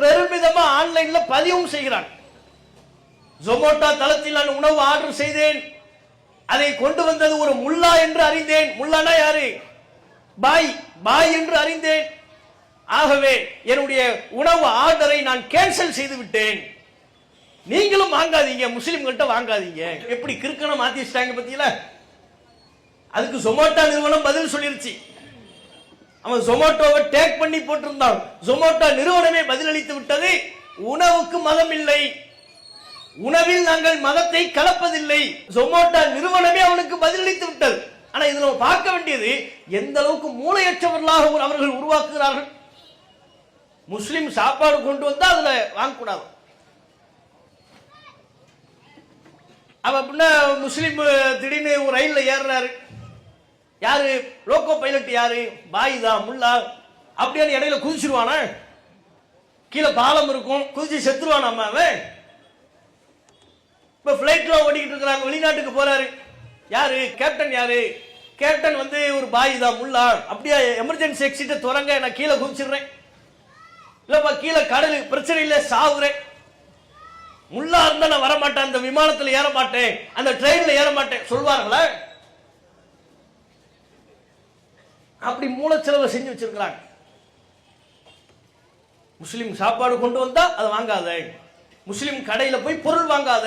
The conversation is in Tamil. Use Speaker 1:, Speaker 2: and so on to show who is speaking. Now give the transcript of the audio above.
Speaker 1: பெருமிதமா ஆன்லைன்ல பதிவும் செய்கிறான் ஜொமோட்டோ தளத்தில் நான் உணவு ஆர்டர் செய்தேன். அதை கொண்டு வந்தது ஒரு முல்லா என்று அறிந்தேன். முல்லானா யாரு? பாய். பாய் என்று அறிந்தேன். ஆகவே என்னுடைய உணவு ஆர்டரை நான் கேன்சல் செய்து விட்டேன். நீங்களும் வாங்காதீங்க. முஸ்லிம்கள்ட்ட வாங்காதீங்க. எப்படி கிறுக்கணம் மாத்தி வச்சிட்டாங்க பத்தியில அதுக்கு சொமோட்டா நிறுவனம் பதில் சொல்லிருச்சு. அவன் ஜொமோட்டோவை டேக் பண்ணி போட்டிருந்தான். ஜொமோட்டோ நிறுவனமே பதிலளித்து விட்டது. உணவுக்கு மதம் இல்லை. உணவில் நாங்கள் மதத்தை கலப்பதில்லை. ஜொமோட்டோ நிறுவனமே அவனுக்கு பதிலளித்து விட்டது. ஆனா இதுல பார்க்க வேண்டியது எந்த அளவுக்கு மூளையற்றவர்களாக அவர்கள் உருவாக்குகிறார்கள். முஸ்லிம் சாப்பாடு கொண்டு வந்தா அதுல வாங்கக்கூடாது. அவ அப்படின்னா முஸ்லீம் திடீர்னு ஒரு ரயிலில் ஏறுறாரு. யாரு? லோக்கோ பைலட் யாரு? பாய் தான் முல்லா அப்படியே இடையில குதிச்சிருவானா? கீழே பாலம் இருக்கும். குதிச்சு செத்துருவானா அவன்? இப்ப பிளைட்ல ஓடிக்கிட்டு இருக்கிறாங்க. வெளிநாட்டுக்கு போறாரு. யாரு? கேப்டன் யாரு? கேப்டன் வந்து ஒரு பாய் தான் முல்லா. அப்படியே எமர்ஜென்சி எக்ஸிட்ட துறங்க நான் கீழே குதிச்சிடுறேன். இல்லப்பா கீழே கடலு. பிரச்சனை இல்லை சாவுறேன். முல்லா இருந்தா நான் வர மாட்டேன் அந்த விமானத்தில் ஏற மாட்டேன் அந்த ட்ரெயின்ல ஏற மாட்டேன் சொல்வார்களா அப்படி மூலச்செலவை செஞ்சு வச்சிருக்கிறாங்க. முஸ்லீம் சாப்பாடு கொண்டு வந்தா அதை வாங்காத. முஸ்லீம் கடையில போய் பொருள் வாங்காத.